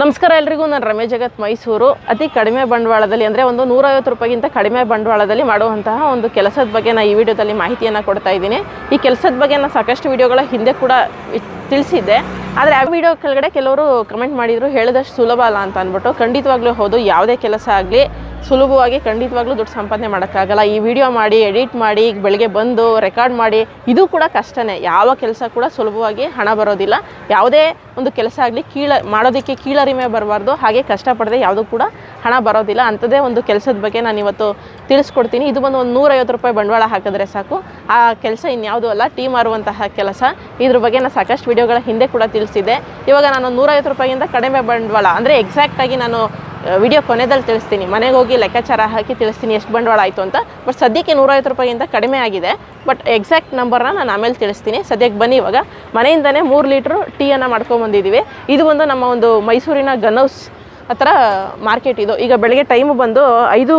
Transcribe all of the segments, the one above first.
ನಮಸ್ಕಾರ ಎಲ್ರಿಗೂ, ನಾನು ರಮೇಶ್ ಜಗತ್, ಮೈಸೂರು. ಅತಿ ಕಡಿಮೆ ಬಂಡವಾಳದಲ್ಲಿ ಅಂದರೆ ಒಂದು ನೂರೈವತ್ತು ರೂಪಾಯಿಗಿಂತ ಕಡಿಮೆ ಬಂಡವಾಳದಲ್ಲಿ ಮಾಡುವಂತಹ ಒಂದು ಕೆಲಸದ ಬಗ್ಗೆ ನಾನು ಈ ವಿಡಿಯೋದಲ್ಲಿ ಮಾಹಿತಿಯನ್ನು ಕೊಡ್ತಾ ಇದ್ದೀನಿ. ಈ ಕೆಲಸದ ಬಗ್ಗೆ ನಾನು ಸಾಕಷ್ಟು ವಿಡಿಯೋಗಳ ಹಿಂದೆ ಕೂಡ ತಿಳಿಸಿದ್ದೆ. ಆದರೆ ಆ ವಿಡಿಯೋ ಕೆಳಗಡೆ ಕೆಲವರು ಕಮೆಂಟ್ ಮಾಡಿದರು, ಹೇಳಿದಷ್ಟು ಸುಲಭ ಅಲ್ಲ ಅಂತ ಅಂದ್ಬಿಟ್ಟು. ಖಂಡಿತವಾಗ್ಲೂ ಹೌದು, ಯಾವುದೇ ಕೆಲಸ ಆಗಲಿ ಸುಲಭವಾಗಿ ಖಂಡಿತವಾಗ್ಲೂ ದುಡ್ಡು ಸಂಪಾದನೆ ಮಾಡೋಕ್ಕಾಗಲ್ಲ. ಈ ವಿಡಿಯೋ ಮಾಡಿ, ಎಡಿಟ್ ಮಾಡಿ, ಈಗ ಬೆಳಗ್ಗೆ ಬಂದು ರೆಕಾರ್ಡ್ ಮಾಡಿ, ಇದು ಕೂಡ ಕಷ್ಟನೇ. ಯಾವ ಕೆಲಸ ಕೂಡ ಸುಲಭವಾಗಿ ಹಣ ಬರೋದಿಲ್ಲ. ಯಾವುದೇ ಒಂದು ಕೆಲಸ ಆಗಲಿ, ಕೀಳ, ಮಾಡೋದಕ್ಕೆ ಕೀಳರಿಮೆ ಬರಬಾರ್ದು, ಹಾಗೆ ಕಷ್ಟಪಡದೆ ಯಾವುದೂ ಕೂಡ ಹಣ ಬರೋದಿಲ್ಲ. ಅಂಥದ್ದೇ ಒಂದು ಕೆಲಸದ ಬಗ್ಗೆ ನಾನು ಇವತ್ತು ತಿಳಿಸ್ಕೊಡ್ತೀನಿ. ಇದು ಬಂದು ಒಂದು ನೂರೈವತ್ತು ರೂಪಾಯಿ ಬಂಡವಾಳ ಹಾಕಿದ್ರೆ ಸಾಕು. ಆ ಕೆಲಸ ಇನ್ಯಾವುದೂ ಅಲ್ಲ ಟೀ ಮಾರುವಂತಹ ಕೆಲಸ. ಇದ್ರ ಬಗ್ಗೆ ನಾನು ಸಾಕಷ್ಟು ವಿಡಿಯೋಗಳ ಹಿಂದೆ ಕೂಡ ತಿಳಿಸಿದೆ ಇವಾಗ ನಾನು ನೂರೈವತ್ತು ರೂಪಾಯಿಗಿಂತ ಕಡಿಮೆ ಬಂಡವಾಳ, ಅಂದರೆ ಎಕ್ಸಾಕ್ಟಾಗಿ ನಾನು ವಿಡಿಯೋ ಕೊನೆದಲ್ಲಿ ತಿಳಿಸ್ತೀನಿ. ಮನೆಗೆ ಹೋಗಿ ಲೆಕ್ಕಾಚಾರ ಹಾಕಿ ತಿಳಿಸ್ತೀನಿ ಎಷ್ಟು ಬಂಡವಾಳ ಆಯಿತು ಅಂತ. ಬಟ್ ಸದ್ಯಕ್ಕೆ ನೂರೈವತ್ತು ರೂಪಾಯಿಗಿಂತ ಕಡಿಮೆ ಆಗಿದೆ. ಬಟ್ ಎಕ್ಸಾಕ್ಟ್ ನಂಬರ್ನ ನಾನು ಆಮೇಲೆ ತಿಳಿಸ್ತೀನಿ. ಸದ್ಯಕ್ಕೆ ಬನ್ನಿ ಇವಾಗ. ಮನೆಯಿಂದನೇ ಮೂರು ಲೀಟ್ರು ಟೀಯನ್ನು ಮಾಡ್ಕೊಂಬಂದಿದ್ದೀವಿ ಇದು ಒಂದು ನಮ್ಮ ಒಂದು ಮೈಸೂರಿನ ಗನೌಸ್ ಹತ್ರ ಮಾರ್ಕೆಟ್ ಇದು. ಈಗ ಬೆಳಗ್ಗೆ ಟೈಮು ಬಂದು ಐದು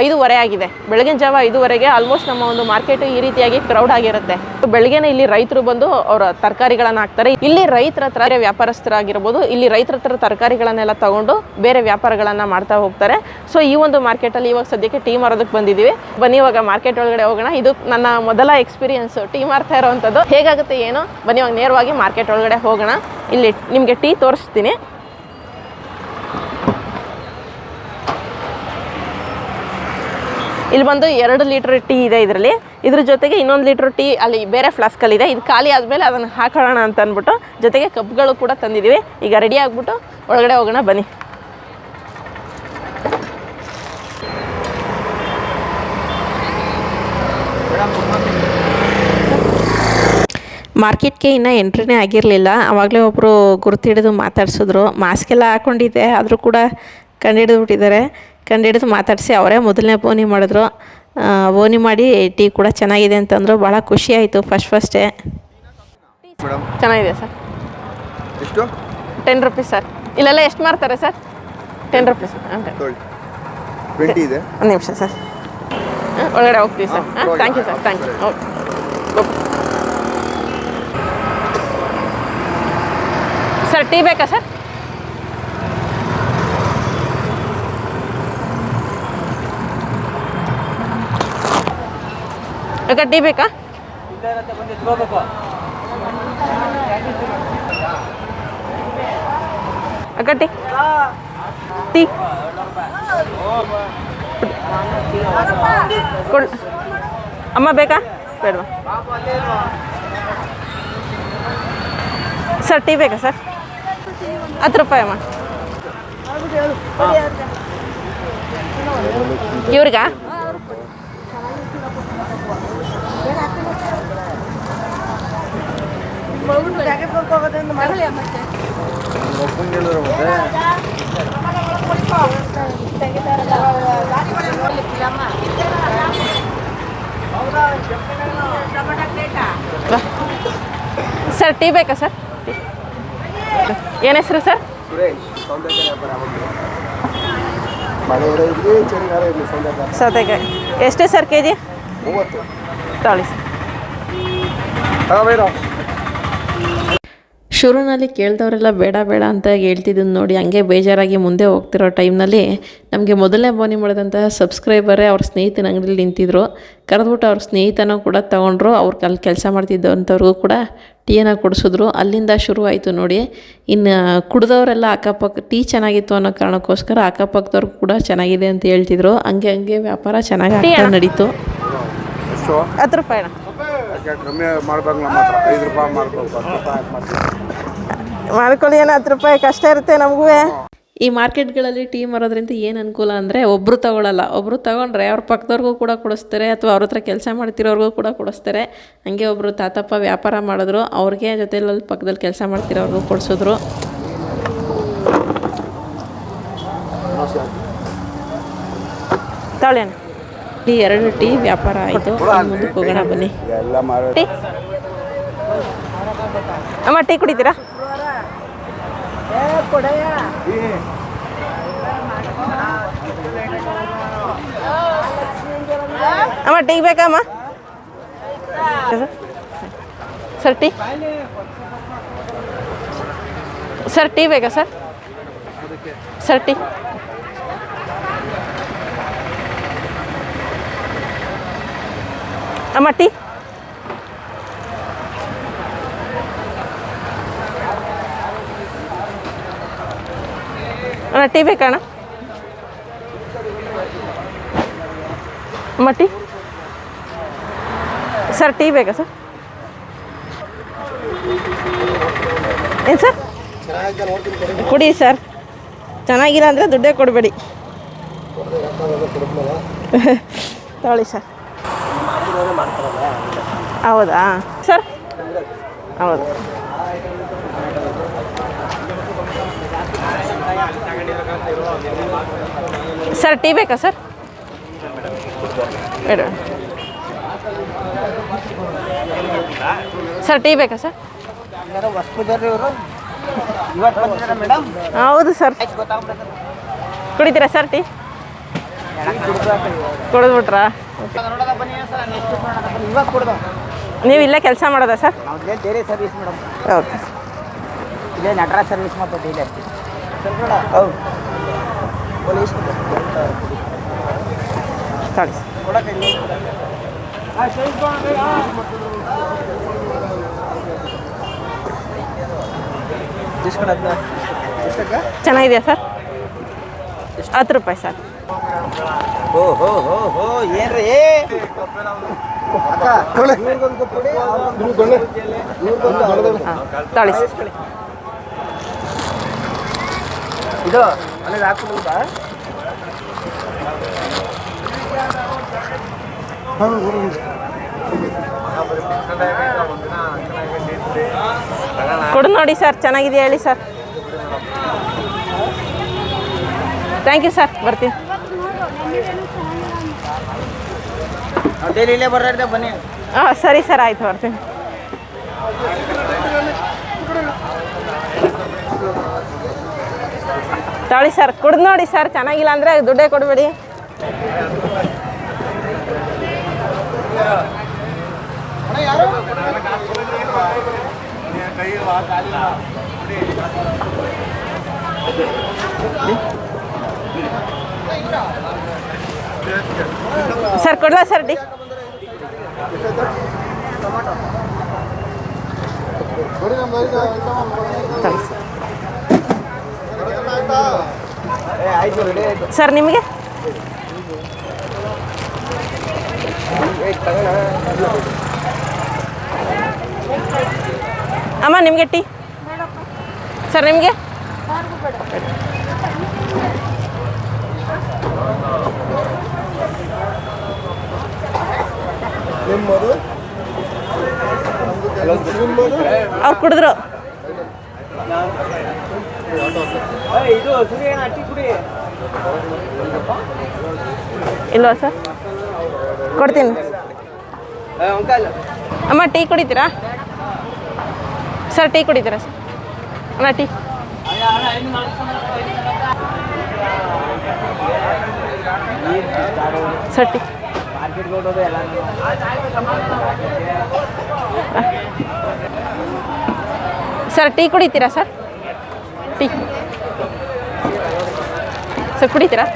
ಐದೂವರೆ ಆಗಿದೆ. ಬೆಳಗಿನ ಜಾವ ಐದೂವರೆಗೆ ಆಲ್ಮೋಸ್ಟ್ ನಮ್ಮ ಒಂದು ಮಾರ್ಕೆಟ್ ಈ ರೀತಿಯಾಗಿ ಕ್ರೌಡ್ ಆಗಿರುತ್ತೆ. ಬೆಳಗ್ಗೆನೆ ಇಲ್ಲಿ ರೈತರು ಬಂದು ಅವರ ತರಕಾರಿಗಳನ್ನು ಹಾಕ್ತಾರೆ. ಇಲ್ಲಿ ರೈತರ ಹತ್ರ ವ್ಯಾಪಾರಸ್ಥರಾಗಿರ್ಬೋದು, ಇಲ್ಲಿ ರೈತರ ಹತ್ರ ತರಕಾರಿಗಳನ್ನೆಲ್ಲ ತಗೊಂಡು ಬೇರೆ ವ್ಯಾಪಾರಗಳನ್ನು ಮಾಡ್ತಾ ಹೋಗ್ತಾರೆ. ಸೊ ಈ ಒಂದು ಮಾರ್ಕೆಟಲ್ಲಿ ಇವಾಗ ಸದ್ಯಕ್ಕೆ ಟೀ ಮಾರೋದಕ್ಕೆ ಬಂದಿದ್ದೀವಿ. ಬನ್ನಿ, ಇವಾಗ ಮಾರ್ಕೆಟ್ ಒಳಗಡೆ ಹೋಗೋಣ. ಇದು ನನ್ನ ಮೊದಲ ಎಕ್ಸ್ಪೀರಿಯನ್ಸ್ ಟೀ ಮಾರ್ತಾ ಇರೋವಂಥದ್ದು. ಹೇಗಾಗುತ್ತೆ, ಏನು? ಬನ್ನಿ, ಇವಾಗ ನೇರವಾಗಿ ಮಾರ್ಕೆಟ್ ಒಳಗಡೆ ಹೋಗೋಣ. ಇಲ್ಲಿ ನಿಮಗೆ ಟೀ ತೋರಿಸ್ತೀನಿ. ಇಲ್ಲಿ ಬಂದು ಎರಡು ಲೀಟ್ರ್ ಟೀ ಇದೆ ಇದರಲ್ಲಿ. ಇದ್ರ ಜೊತೆಗೆ ಇನ್ನೊಂದು ಲೀಟ್ರ್ ಟೀ ಅಲ್ಲಿ ಬೇರೆ ಫ್ಲಾಸ್ಕಲ್ಲಿದೆ. ಇದು ಖಾಲಿ ಆದಮೇಲೆ ಅದನ್ನು ಹಾಕೋಣ ಅಂತ ಅಂದ್ಬಿಟ್ಟು ಜೊತೆಗೆ ಕಪ್ಗಳು ಕೂಡ ತಂದಿದ್ದೀವಿ ಈಗ ರೆಡಿ ಆಗಿಬಿಟ್ಟು ಒಳಗಡೆ ಹೋಗೋಣ, ಬನ್ನಿ. ಮಾರ್ಕೆಟ್ಗೆ ಇನ್ನೂ ಎಂಟ್ರಿನೇ ಆಗಿರಲಿಲ್ಲ. ಆವಾಗಲೇ ಒಬ್ಬರು ಗುರುತಿಡಿದು ಮಾತಾಡಿಸಿದ್ರು. ಮಾಸ್ಕ್ ಎಲ್ಲ ಹಾಕ್ಕೊಂಡಿದ್ದೆ ಆದರೂ ಕೂಡ ಕಂಡಿಡಿದು ಬಿಟ್ಟಿದ್ದಾರೆ. ಕಂಡಿಡಿದು ಮಾತಾಡಿಸಿ ಅವರೇ ಮೊದಲನೇ ಬೋನಿ ಮಾಡಿದ್ರು. ಓನಿ ಬೋನಿ ಮಾಡಿ ಟೀ ಕೂಡ ಚೆನ್ನಾಗಿದೆ ಅಂತಂದರು. ಭಾಳ ಖುಷಿ ಆಯಿತು ಫಸ್ಟ್ ಫಸ್ಟೇ. ಚೆನ್ನಾಗಿದೆ ಸರ್. ಎಷ್ಟು? Ten rupees sir. ಇಲ್ಲೆಲ್ಲ ಎಷ್ಟು ಮಾರ್ತಾರೆ ಸರ್? Ten rupees. ಒಂದು ನಿಮಿಷ ಸರ್. ಒಳಗಡೆ ಹೋಗ್ತೀವಿ ಸರ್. ಹಾ. Thank you sir thank you okay. Sir tea ಬೇಕಾ ಸರ್? ಟೀ ಬೇಕಾ? ಅಕ್ಕ ಟೀ. ಅಮ್ಮ ಬೇಕಾ? ಬೇಡವಾ. ಸರ್, ಟೀ ಬೇಕಾ ಸರ್? ಹತ್ತು ರೂಪಾಯಿ ಅಮ್ಮ. ಇವ್ರಿಗಾ? ಸರ್ ಟೀ ಬೇಕಾ ಸರ್ ಟೀ ಏನು ಹೆಸರು ಸರ್ ಸುರೇಶ್ ಸೌಂದರ್ಯ ವ್ಯಾಪಾರ ಯಾವಾಗಲೂ ಮಳೆ ಇರಲಿ ಚಳಿಗಾಲ ಇರಲಿ ಸೌಂದರ್ಯ ಸೌತೆಕಾಯಿ ಎಷ್ಟೇ ಸರ್ ಕೆ ಜಿ ಮೂವತ್ತು ತಗೊಳ್ಳಿ ಸರ್ ತಗೋಬೇಡ ಶುರುನಲ್ಲಿ ಕೇಳಿದವರೆಲ್ಲ ಬೇಡ ಬೇಡ ಅಂತ ಹೇಳ್ತಿದ್ದನ್ನು ನೋಡಿ ಹಂಗೆ ಬೇಜಾರಾಗಿ ಮುಂದೆ ಹೋಗ್ತಿರೋ ಟೈಮ್ನಲ್ಲಿ ನಮಗೆ ಮೊದಲನೇ ಬೋನಿ ಮಾಡಿದಂತಹ ಸಬ್ಸ್ಕ್ರೈಬರೇ ಅವ್ರ ಸ್ನೇಹಿತನ ಅಂಗಡಿಲಿ ನಿಂತಿದ್ರು. ಕರೆದ್ಬಿಟ್ಟು ಅವ್ರ ಸ್ನೇಹಿತನೂ ಕೂಡ ತೊಗೊಂಡ್ರು ಅವ್ರು ಅಲ್ಲಿ ಕೆಲಸ ಮಾಡ್ತಿದ್ದಂಥವ್ರಿಗೂ ಕೂಡ ಟೀಯನ್ನು ಕೊಡಿಸಿದ್ರು. ಅಲ್ಲಿಂದ ಶುರು ಆಯಿತು ನೋಡಿ ಇನ್ನು ಕುಡಿದವರೆಲ್ಲ ಅಕ್ಕಪಕ್ಕ ಟೀ ಚೆನ್ನಾಗಿತ್ತು ಅನ್ನೋ ಕಾರಣಕ್ಕೋಸ್ಕರ ಅಕ್ಕಪಕ್ಕದವ್ರು ಕೂಡ ಚೆನ್ನಾಗಿದೆ ಅಂತ ಹೇಳ್ತಿದ್ರು. ಹಂಗೆ ಹಂಗೆ ವ್ಯಾಪಾರ ಚೆನ್ನಾಗಿ ನಡೀತು. ರೂಪಾಯಿ ಯಾಕೆ ಕಮ್ಮಿ ಮಾಡ್ಬೇಕು ನಮ್ಮ ಹತ್ರ ಐದು ರೂಪಾಯಿ ಮಾಡ್ಬೇಕು ಹತ್ತು ರೂಪಾಯಿ ಹಾಕಿ ಮಾಡ್ತೀವಿ. ಮಾಡ್ಕೊಳ್ಳಿ ಏನು ಹತ್ತು ರೂಪಾಯಿ ಕಷ್ಟ ಇರುತ್ತೆ ನಮಗೂ. ಈ ಮಾರ್ಕೆಟ್ಗಳಲ್ಲಿ ಟೀ ಮಾರೋದ್ರಿಂದ ಏನು ಅನುಕೂಲ ಅಂದರೆ ಒಬ್ಬರು ತಗೊಳ್ಳಲ್ಲ ಒಬ್ಬರು ತಗೊಂಡ್ರೆ ಅವ್ರ ಪಕ್ಕದವ್ರಿಗೂ ಕೂಡ ಕೊಡಿಸ್ತಾರೆ ಅಥವಾ ಅವ್ರ ಹತ್ರ ಕೆಲಸ ಮಾಡ್ತಿರೋರ್ಗೂ ಕೂಡ ಕೊಡಿಸ್ತಾರೆ. ಹಂಗೆ ಒಬ್ಬರು ತಾತಪ್ಪ ವ್ಯಾಪಾರ ಮಾಡಿದ್ರು ಅವ್ರಿಗೆ ಜೊತೆಲಿ ಪಕ್ಕದಲ್ಲಿ ಕೆಲಸ ಮಾಡ್ತಿರೋರ್ಗೂ ಕೊಡಿಸಿದ್ರು. ತಗೊಳ್ಳಿ ಈ ಎರಡು ಟೀ ವ್ಯಾಪಾರ ಆಯಿತು. ಮುಂದಕ್ಕೆ ಹೋಗೋಣ ಬನ್ನಿ. ಟೀ. ಅಮ್ಮ ಟೀ ಕುಡಿತೀರಾ? ಅಮ್ಮ ಟೀ ಬೇಕಮ್ಮ ಸರ್ ಟೀ. ಸರ್ ಟೀ ಬೇಕಾ ಸರ್? Sir tea. ಅಮ್ಮ ಟೀ. ಅಣ್ಣ ಟೀ ಬೇಕಣ್ಣ ಅಮ್ಮ ಟೀ. ಸರ್ ಟೀ ಬೇಕಾ ಸರ್? ಏನು ಸರ್? ಕೊಡಿ ಸರ್. ಚೆನ್ನಾಗಿಲ್ಲ ಅಂದರೆ ದುಡ್ಡೇ ಕೊಡಬೇಡಿ. ತಗೊಳ್ಳಿ ಸರ್. ಹೌದಾ? ಸರ್? ಹೌದು. ಸರ್ ಟೀ ಬೇಕಾ ಸರ್? ಸರ್ ಟೀ ಬೇಕಾ ಸರ್? ಹೌದು ಸರ್. ಕುಡಿತೀರಾ ಸರ್ ಟೀ? ಕುಡಿದ್ಬಿಟ್ರಾ? ಸರ್ ನೀವು ಇಲ್ಲೇ ಕೆಲಸ ಮಾಡೋದಾ ಸರ್? ನಾವು ಬೇರೆ ಸರ್ವಿಸ್ ಮೇಡಮ್. ಹೌದು. ಇಲ್ಲೇ ನಟರಾಜ್ ಸರ್ವಿಸ್ ಮಾಡ್ಬೋದು ಇಲ್ಲೇ. ಸರ್. ಹೌದು ಪೊಲೀಸ್ ಎಷ್ಟಕ್ಕ ಚೆನ್ನಾಗಿದೆಯಾ ಸರ್? ಹತ್ತು ರೂಪಾಯಿ ಸರ್. ಹೋ ಹೋ ಕೊಡಿ ಇದು ಹಾಕ್ಬಿಡುದಾ ಕುಡಿದು ನೋಡಿ ಸರ್, ಚೆನ್ನಾಗಿದೆಯಾ ಹೇಳಿ ಸರ್? ಥ್ಯಾಂಕ್ ಯು ಸರ್ ಬರ್ತೀನಿ. ಇಲ್ಲೇ ಬರ್ರಿ ಬನ್ನಿ. ಹಾಂ, ಸರಿ ಸರ್, ಆಯ್ತು, ಬರ್ತೀನಿ. ತಗೊಳ್ಳಿ ಸರ್, ಕುಡ್ದು ನೋಡಿ ಸರ್, ಚೆನ್ನಾಗಿಲ್ಲ ಅಂದರೆ ದುಡ್ಡೇ ಕೊಡಬೇಡಿ. ಸರ್ ಕೊಡ್ಲಾ ಸರ್ ಡಿ ನೋಡಿ ನಮ್ಮ ಐದು ಐಟಮ್ ಕೊಡಿ. ತಗೊಳ್ಳಿ ಸರ್. ಆಯ್ತಾ? ಏ ಆಯ್ತು ರೆಡಿ ಆಯ್ತು ಸರ್ ನಿಮಗೆ ಅಮ್ಮ ನಿಮಗೆ ಟೀ ಸರ್ ನಿಮಗೆ ಅವ್ರು ಕುಡಿದ್ರು. ಇಲ್ವಾ ಸರ್? ಕೊಡ್ತೀನಿ. ಅಮ್ಮ ಟೀ ಕುಡಿತೀರಾ? ಸರ್ ಟೀ ಕುಡಿತೀರಾ ಸರ್? ಅಮ್ಮ tea. Sir tea. Sir tea ಕುಡಿತೀರಾ ಸರ್? ಟೀ. ಸರ್ ಕುಡಿತೀರಾ?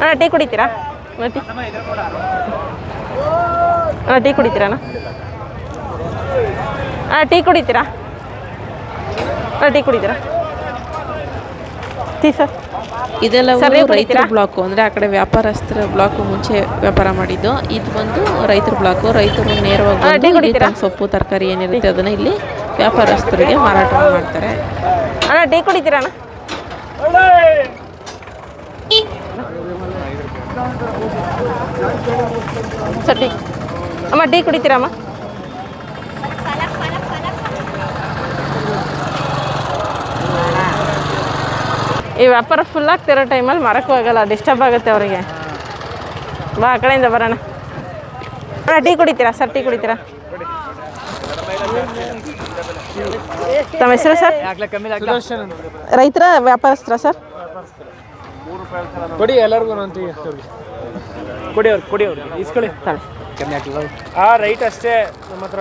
ಅಣ್ಣ ಟೀ ಕುಡಿತೀರಾ? ಟೀ. ಅಣ್ಣ ಟೀ ಕುಡಿತೀರಾ ಅಣ್ಣ? ಅಣ್ಣ ಟೀ ಕುಡಿತೀರಾ? ಹಾಂ ಟೀ ಕುಡಿತೀರಾ? Tea sir. ಇದೆಲ್ಲ ರೈತರ ಬ್ಲಾಕ್. ಅಂದರೆ ಆ ಕಡೆ ವ್ಯಾಪಾರಸ್ಥರ ಬ್ಲಾಕು ಮುಂಚೆ ವ್ಯಾಪಾರ ಮಾಡಿದ್ದು. ಇದು ಬಂದು ರೈತರ ಬ್ಲಾಕು. ರೈತರು ನೇರವಾಗಿ ಹಾ? ಸೊಪ್ಪು ತರಕಾರಿ ಏನಿರುತ್ತೆ ಅದನ್ನು ಇಲ್ಲಿ ವ್ಯಾಪಾರಸ್ಥರಿಗೆ ಮಾರಾಟ ಮಾಡ್ತಾರೆ. ಅಣ್ಣ ಟೀ ಕುಡಿತೀರಾ ಅಣ್ಣ? ಸರ್ ಟೀ ಅಮ್ಮ ಟೀ ಕುಡಿತೀರಮ್ಮ ಈ ವ್ಯಾಪಾರ ಫುಲ್ ಆಗ್ತಿರೋ ಟೈಮಲ್ಲಿ ಮರಕ್ಕೂ ಆಗಲ್ಲ ಡಿಸ್ಟರ್ಬ್ ಆಗುತ್ತೆ ಅವರಿಗೆ. ಬಾ ಆ ಕಡೆಯಿಂದ ಬರೋಣ. ಅಣ್ಣ ಟೀ ಕುಡಿತೀರಾ? ಸರ್ ಟೀ ಕುಡಿತೀರಾ? ತಮ್ಮ ಹೆಸರು ಸರ್? ರೈತರ ವ್ಯಾಪಾರಸ್ಥರ ಸರ್? ಕೊಡಿ ಎಲ್ಲರಿಗೂ ಕೊಡಿ ಅವ್ರು ಕೊಡಿ ಅವ್ರಿಗೆ ಇಸ್ಕೊಳ್ಳಿ ತಾಳಿ ಆ ರೈಟ್ ಅಷ್ಟೇ. ನಮ್ಮ ಹತ್ರ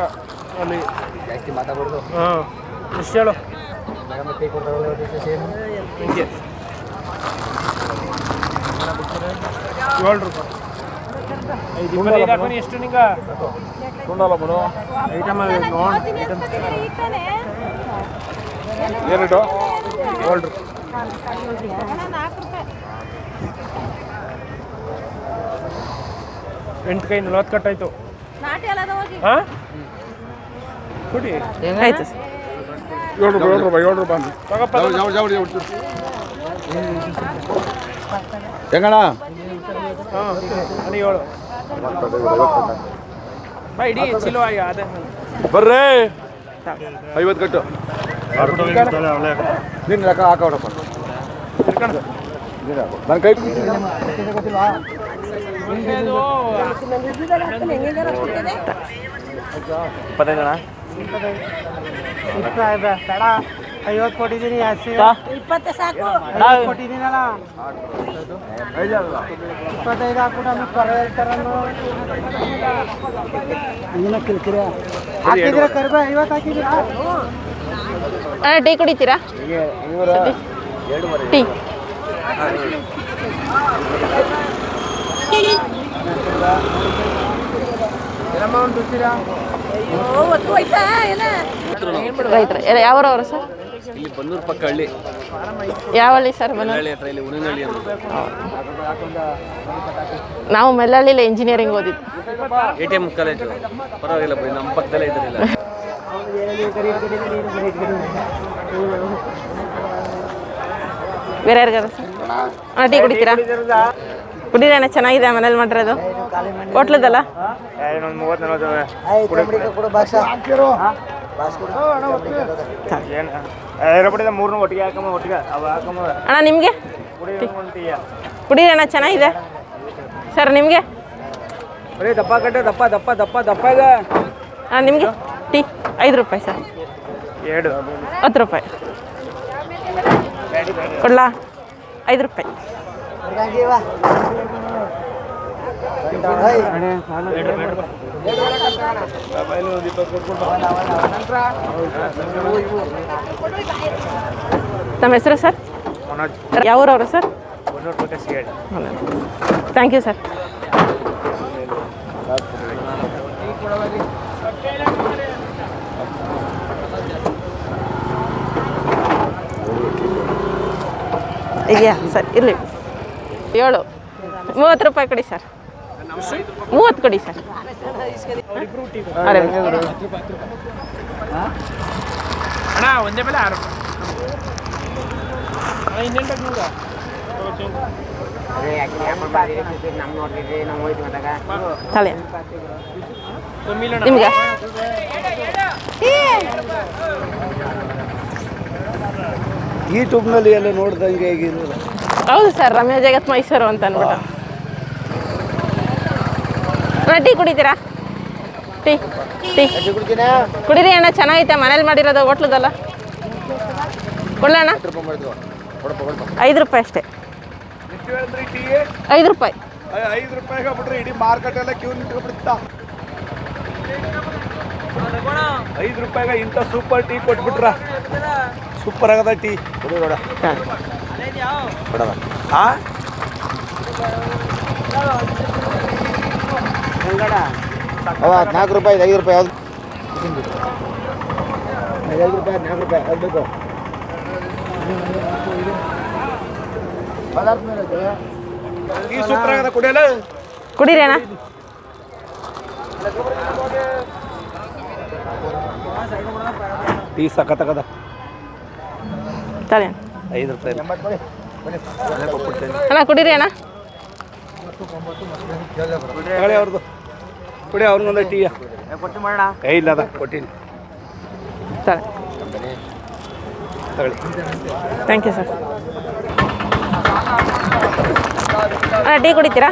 ಅಲ್ಲಿ. ಜಾಸ್ತಿ ಮಾತಾಡ್ಬಾರ್ದು. ಹಾಂ ಎಷ್ಟು ಹೇಳು. ಹಿಂಗೆ. ಏಳು ರೂಪಾಯಿ. ಎಷ್ಟು ನಿಂಗ? ಕೊಂಡಲ್ಲ ಬರೋ ಐಟಮ್ ನೋಡಿ. ಐಟಮ್ ಎರಡು ಏಳು ರೂಪಾಯಿ. ಎಂಟು ಕೈ ನಲ್ವತ್ತು ಕಟ್ಟಾಯ್ತು. ಹಾಂ? ಕೊಡಿ. ಆಯ್ತು ಏಳು ರೂಪಾಯಿ ಏಳು ರೂಪಾಯಿ ಏಳು ರೂಪಾಯಿ ತಗಪ್ಪ ಹೆಂಗಣ ಹಾಂ ನನಗೆ ಏಳು. ಬಾ ಇಡೀ ಚಿಲೋ ಆಗಿ ಅದೇ ಬರ್ರಿ. ಐವತ್ತು ಕಟ್ಟು. ನಿನ್ನ ಲೆಕ್ಕ ಹಾಕೋಡಪ್ಪ ನನ್ನ ಕೈ ಇಪ್ಪತ್ತೈದು. ಐವತ್ತು ಕೊಟ್ಟಿದ್ದೀನಿ ಇಪ್ಪತ್ತೆ ಸಾಕು ಕೊಟ್ಟಿದ್ದೀನಲ್ಲ ಇಪ್ಪತ್ತೈದು ಹಾಕ್ಬಿಟ್ಟು ಆಮೇಲೆ ಕಿಲ್ಕಿರಿ ಹಾಕಿದ್ರೆ ಕರ್ಬೇ ಐವತ್ತು ಹಾಕಿದ್ದೀರಾ ಟೀ ಕುಡಿತೀರಾ ಟೀ ರೈತರ ಯಾವ್ರವ್ರು ಸರ್? ಇಲ್ಲಿ ಬನ್ನೂರು ಪಕ್ಕ ಹಳ್ಳಿ ಯಾವ ಹಳ್ಳಿ ಸರ್ ನಾವು ಮೆಲ್ಲಳ್ಳಿಲಿ ಇಂಜಿನಿಯರಿಂಗ್ ಓದಿದ್ದು. ಎ ಟಿ ಎಂ ಕಾಲೇಜು ಪರವಾಗಿಲ್ಲ ಬಿಡಿ ನಮ್ಮ ಪಕ್ಕದಲ್ಲೇ ಇದ್ರಿಲ್ಲ ಬೇರೆ ಯಾರಿಗಾರ ಸರ್? ಟೀ ಕುಡಿತೀರಾ? ಕುಡೀರಿ ಅಣ್ಣ ಚೆನ್ನಾಗಿದೆ ಮನೇಲಿ ಮಾಡಿರೋದು? ಹೋಟ್ಲದಲ್ಲ? ಅಣ್ಣ ನಿಮಗೆ ಕುಡಿ ಒಂದು ಟೀಯ ಕುಡೀರಿ ಅಣ್ಣ ಚೆನ್ನಾಗಿದೆ? ಸರ್ ನಿಮಗೆ? ದಪ್ಪ ಕಟ್ಟೆ ದಪ್ಪ ದಪ್ಪ ದಪ್ಪ ದಪ್ಪ ಹಾಂ ನಿಮಗೆ? ಟೀ ಐದು ರೂಪಾಯಿ ಸರ್. ಎರಡು ಹತ್ತು ರೂಪಾಯಿ. ಕೊಡ್ಲಾ? ಐದು ರೂಪಾಯಿ. ತಮ್ಮ ಹೆಸರು ಸರ್? ಯಾವ ಯಾವೂರವರು ಸರ್? ಥ್ಯಾಂಕ್ ಯು ಸರ್ ಇದೆಯಾ ಸರ್ ಇರಲಿ ಏಳು. ಮೂವತ್ತು ರೂಪಾಯಿ ಕೊಡಿ ಸರ್. ಮೂವತ್ತು ಕೊಡಿ ಸರ್. ಒಂದೇ ಬೆಲೆ ಆರು. ತಲೆ. ನಿಮ್ಗೆ? ಯೂಟ್ಯೂಬ್ನಲ್ಲಿ ಎಲ್ಲ ನೋಡ್ದಂಗೆ ಹೇಗಿರೋದು? ಹೌದು ಸರ್ ರಮ್ಯಾ ಜಗತ್ ಮೈಸೂರು ಅಂತ ಅಂದ್ಬಿಟ್ಟು. ಅಣ್ಣ ಟೀ ಕುಡಿತೀರಾ? Tea tea. ಕುಡೀರಿ ಅಣ್ಣ ಚೆನ್ನಾಗೈತೆ ಮನೇಲಿ ಮಾಡಿರೋದು ಹೋಟ್ಲದಲ್ಲ. ಕೊಡ್ಲಣ್ಣ ಐದು ರೂಪಾಯಿ ಅಷ್ಟೇ. ಐದು ರೂಪಾಯಿ. ಐದು ರೂಪಾಯಿಗೆ ಬಿಟ್ರೆ ಇಡೀ ಮಾರ್ಕೆಟ್ ಎಲ್ಲ ಕ್ಯೂ ನಿಂತ್ಕೊಂಡ್ಬಿಡ್ತಾ ಐದು ರೂಪಾಯಿಗೆ ಇಂಥ ಸೂಪರ್ ಟೀ ಕೊಟ್ಬಿಟ್ರ? ಸೂಪರ್ ಆಗದ ಟೀ. ಕುಡಿ ನೋಡ. ಕೊಡವ ಹಾ ಅವ ನಾಲ್ಕು ರೂಪಾಯಿ ಐದು ರೂಪಾಯಿ ಯಾವ್ದು ಐದು ರೂಪಾಯಿ ನಾಲ್ಕು ರೂಪಾಯಿ ಬೇಕು ಕುಡಿಯಲ್ಲ ಕುಡೀರಿ ಅಣ್ಣ ಟೀ ಸಖತ್ತಾಗದ ತಲೆ ಐದು ರೂಪಾಯಿ ಅಣ್ಣ ಕುಡೀರಿ ಅಣ್ಣ. ತಗೊಳ್ಳಿ ಅವ್ರದ್ದು ಕುಡಿ ಅವ್ರಿಗೊಂದು ಟೀಯ ಕೊಟ್ಟು ಮಾಡೋಣ ಕೈ ಇಲ್ಲ ಅದ ಕೊಟ್ಟಿನಿ. ತಲೆ ತಗೊಳ್ಳಿ. ಥ್ಯಾಂಕ್ ಯು ಸರ್ ಅಣ್ಣ ಟೀ ಕುಡಿತೀರಾ?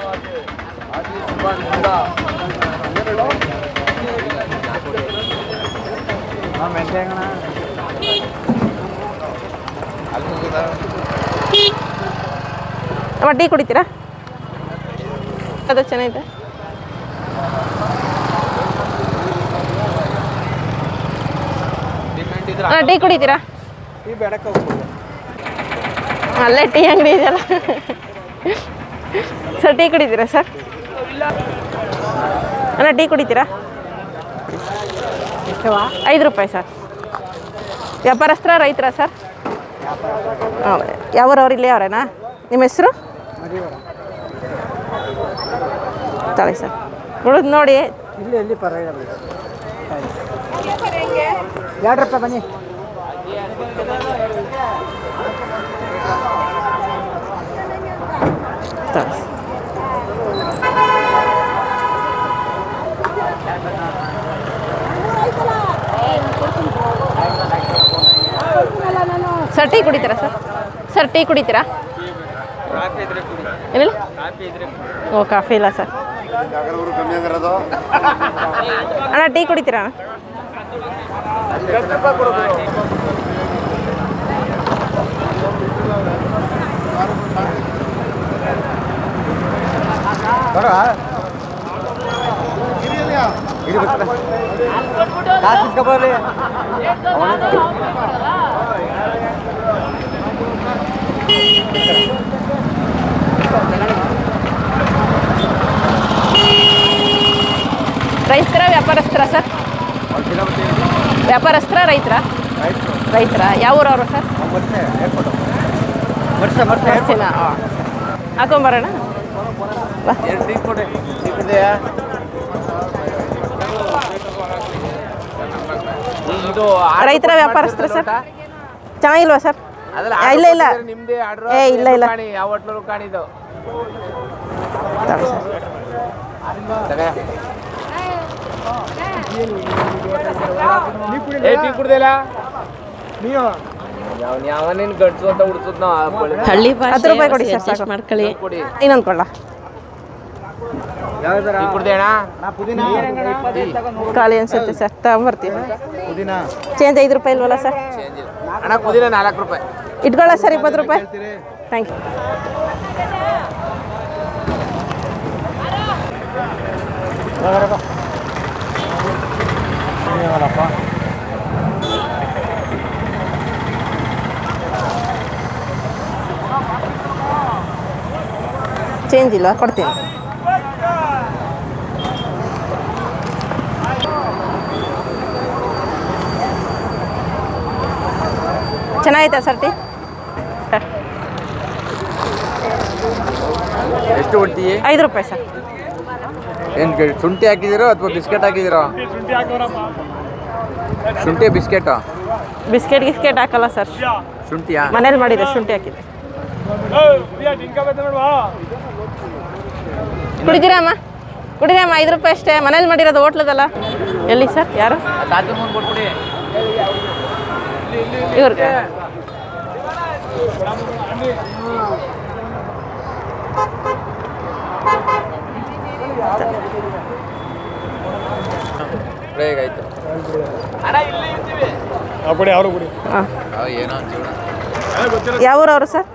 ಅಮ್ಮ, ಟೀ ಕುಡಿತೀರಾ? ಅದು ಚೆನ್ನಾಗಿದೆ. ಹಾಂ ಟೀ ಕುಡಿತೀರಾ? ಅಲ್ಲೇ ಟೀ ಅಂಗಡಿ ಇದೆಯಲ್ಲ. ಸರ್, ಟೀ ಕುಡಿತೀರಾ, ಸರ್? ಅಣ್ಣ, ಟೀ ಕುಡಿತೀರಾ? ಐದು ರೂಪಾಯಿ, ಸರ್. ವ್ಯಾಪಾರಸ್ಥರ, ರೈತರ, ಸರ್? ಹಾಂ ಯಾವ್ರವ್ರು ಇಲ್ಲೇ ಅವರೇನಾ? ನಿಮ್ಮ ಹೆಸರು? ತಾಳಿ ಸರ್. ಉಳಿದು ನೋಡಿ. ಇಲ್ಲಿ ಪರವಾಗಿಲ್ಲ ಎರಡು ರೂಪಾಯಿ ಬನ್ನಿ? ಸರ್, ಟೀ ಕುಡಿತೀರಾ ಸರ್? ಸರ್, ಟೀ ಕುಡಿತೀರಾ? ಏನಿಲ್ಲ? ಓ, ಕಾಫಿ ಇಲ್ಲ ಸರ್. ಅಣ್ಣ, ಟೀ ಕುಡಿತೀರಾ ಅಣ್ಣ? ಕಾಸು ಇಸ್ಕೊಬರ್ರಿ ರೈತರ ವ್ಯಾಪಾರಸ್ಥರ ಸರ್? ವ್ಯಾಪಾರಸ್ಥರ ರೈತರ? ರೈತರ. ಯಾವ ಊರವರು ಸರ್? ಹಾಕೊಂಬರೋಣ? ರೈತರ ವ್ಯಾಪಾರಸ್ಥರ ಸರ್? ಚೆನ್ನಾಗಿಲ್ವಾ ಸರ್? ಇಲ್ಲ ಇಲ್ಲ. ನಿಮ್ದೇ ಆರ್ಡರ್ ಏ ಇಲ್ಲ ಇಲ್ಲ. ಕಾಣಿ ಯಾವ ಹೋಟ್ಲಲ್ಲೂ ಏ ಟೀ ಕುಡ್ದಿಲ್ಲ? ನೀವು ಯಾವನೇನು ಹುಡ್ಸೋದ್ ನಾವು ಹಳ್ಳಿ ಹತ್ತು ರೂಪಾಯಿ ಕೊಡಿ ಸರ್ ಸಾಕು. ಮಾಡ್ಕೊಳ್ಳಿ. ಕೊಡಿ. ಇನ್ನೊಂದು ಕೊಡ್ಲ ಖಾಲಿ ಅನ್ಸುತ್ತೆ ಸರ್ ತಗೊಂಬರ್ತೀವಿ ಚೇಂಜ್ ಐದು ರೂಪಾಯಿ ಇಲ್ವಲ್ಲ ಸರ್? ಅಣ್ಣ ಕುದಿನ ನಾಲ್ಕು ರೂಪಾಯಿ. ಇಟ್ಕೊಳ್ಳ ಸರ್ ಇಪ್ಪತ್ತು ರೂಪಾಯಿ. ಥ್ಯಾಂಕ್ ಯು ಚೇಂಜ್ ಇಲ್ಲ ಕೊಡ್ತೀನಿ. ಚೆನ್ನಾಗೈತಾ ಸರ್ ಟೀ ಸರ್ ಎಷ್ಟು ಉಂಟಿ ಐದು ರೂಪಾಯಿ ಸರ್. ಏನು ಶುಂಠಿ ಹಾಕಿದಿರೋ ಅಥವಾ ಬಿಸ್ಕೆಟ್ ಹಾಕಿದಿರೋ ಶುಂಠಿ ಬಿಸ್ಕೆಟ್? ಬಿಸ್ಕೆಟ್ ಗಿಸ್ಕೆಟ್ ಹಾಕಲ್ಲ ಸರ್. ಶುಂಠಿಯಾ? ಮನೇಲಿ ಮಾಡಿದೆ ಶುಂಠಿ ಹಾಕಿದೆ. ಕುಡಿದಿರಮ್ಮ ಕುಡಿದಮ್ಮ ಐದು ರೂಪಾಯಿ ಅಷ್ಟೇ. ಮನೇಲಿ ಮಾಡಿರೋದು ಹೋಟ್ಲದಲ್ಲ? ಎಲ್ಲಿ ಸರ್? ಯಾರು? ಇವ್ರಿಗೆ ಬೇಗ ಆಯ್ತು. ಹಾಂ. ಏನೋ ಜೀವನ. ಯಾವ ಊರವರು ಸರ್?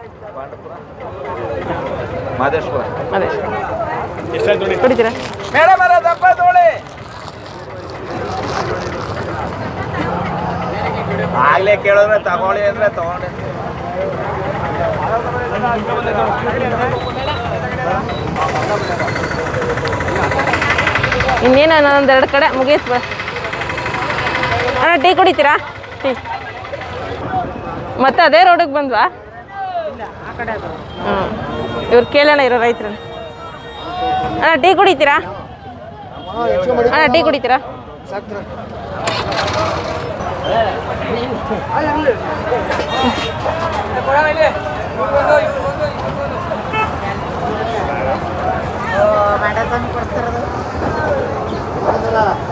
ಮಾದೇಶ್ವರ. ಅದೇ ಕುಡಿತೀರಾ ಆಗ್ಲೇ ಕೇಳಿದ್ರೆ ತಗೊಳ್ಳಿ ಅಂದ್ರೆ ತಗೊಂಡೆ ಇನ್ನೇನು ಒಂದು ಎರಡು ಕಡೆ ಮುಗೀತು ಅಣ್ಣ, ಟೀ ಕುಡಿತೀರಾ? ಟೀ. ಮತ್ತೆ ಅದೇ ರೋಡಿಗೆ ಬಂದ್ವಾ? ಹ್ಞೂ ಇವ್ರು ಕೇಳೋಣ ಇರೋ ರೈತರನ್ನ ಅಣ್ಣ, ಟೀ ಕುಡಿತೀರಾ? ಅಣ್ಣ, ಟೀ ಕುಡಿತೀರಾ?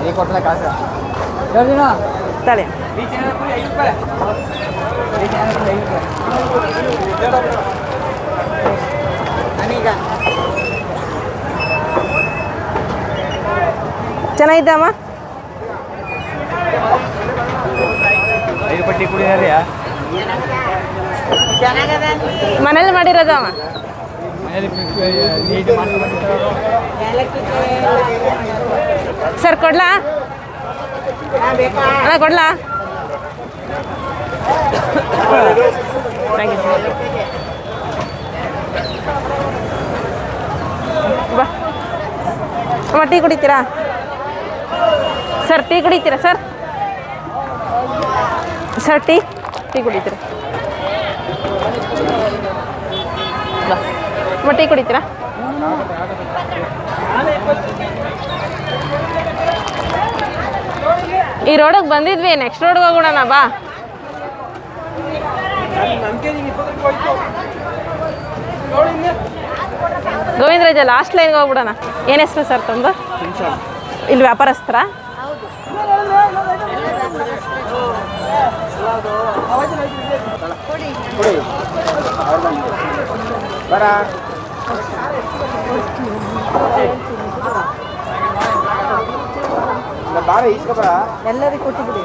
ಈಗ ಕೊಟ್ಟರೆ ಕಾಸು. ಹೇಳ್ದಿನ? ತಲೆ. ಚೆನ್ನಾಗಿದ್ದಮ್ಮ ಐದು ಪಟ್ಟಿ ಕುಡಿದಾರಿಯಾ? ಮನೇಲಿ ಮಾಡಿರೋದು ಅಮ್ಮ? ಸರ್, ಕೊಡ್ಲಾ? ಅಣ್ಣ, ಕೊಡ್ಲಾ? ಬಾ. ಟೀ ಕುಡಿತೀರಾ? ಸರ್, ಟೀ ಕುಡಿತೀರಾ, ಸರ್? Sir, tea? ಟೀ ಕುಡಿತೀರಾ? ಅಮ್ಮ ಟೀ ಕುಡಿತೀರಾ? ಈ ರೋಡಿಗೆ ಬಂದಿದ್ವಿ ನೆಕ್ಸ್ಟ್ ರೋಡ್ಗೆ ಹೋಗೋಣ ಬಾ. ಗೋವಿಂದರಾಜ ಲಾಸ್ಟ್ ಲೈನ್ಗೆ ಹೋಗ್ಬಿಡೋಣ. ಏನು ಹೆಸರು ಸರ್ ತಂದು ಇಲ್ಲಿ ವ್ಯಾಪಾರಸ್ತ್ರ ಬರ ಎಲ್ಲರಿಗೂ ಕೊಟ್ಟಿಬಿಡಿ.